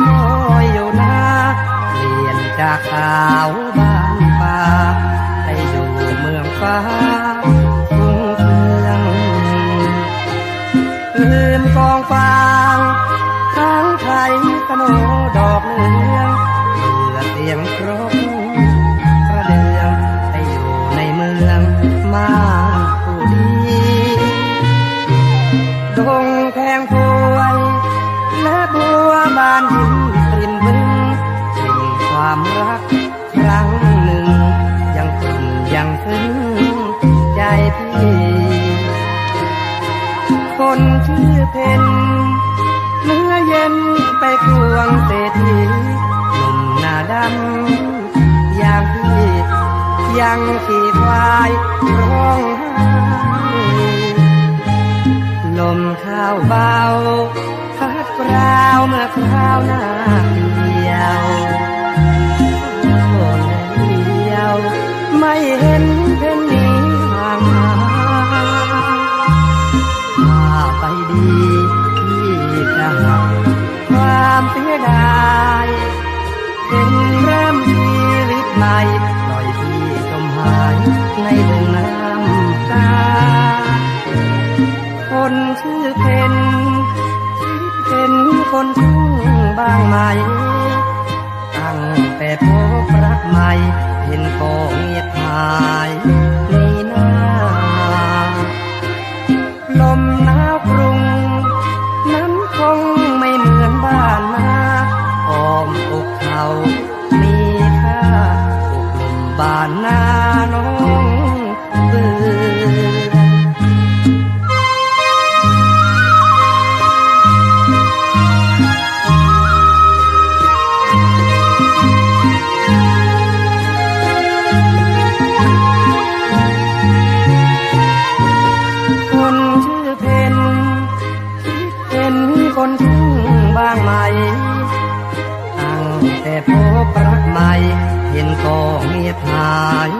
คอยอยู่นาเปลี่ยนจากสาวบ้านป่าให้อยู่เมืองฟ้าทุ่งเฟืองลืมกองฟางค้างไทยสโนดอกเหลืองเบื่อเสียงครกกระเดืองให้อยู่ในเมืองมาผู้ดี ครั้งหนึ่ง ยังตึงยังซึ้งใจพี่คนชื่อเพนเมื่อเย็นไปควงเศรษฐีหนุ่มหน้าดำอย่างพี่ยังขี่ควายร้องไห้ลมข้าวเบาพัดราวเมื่อคราวหน้า คนทุ่งบางไหม ตั้งแต่พบรักใหม่ เห็นโกเงียบหาย พบรักใหม่เห็นก็เงียบหาย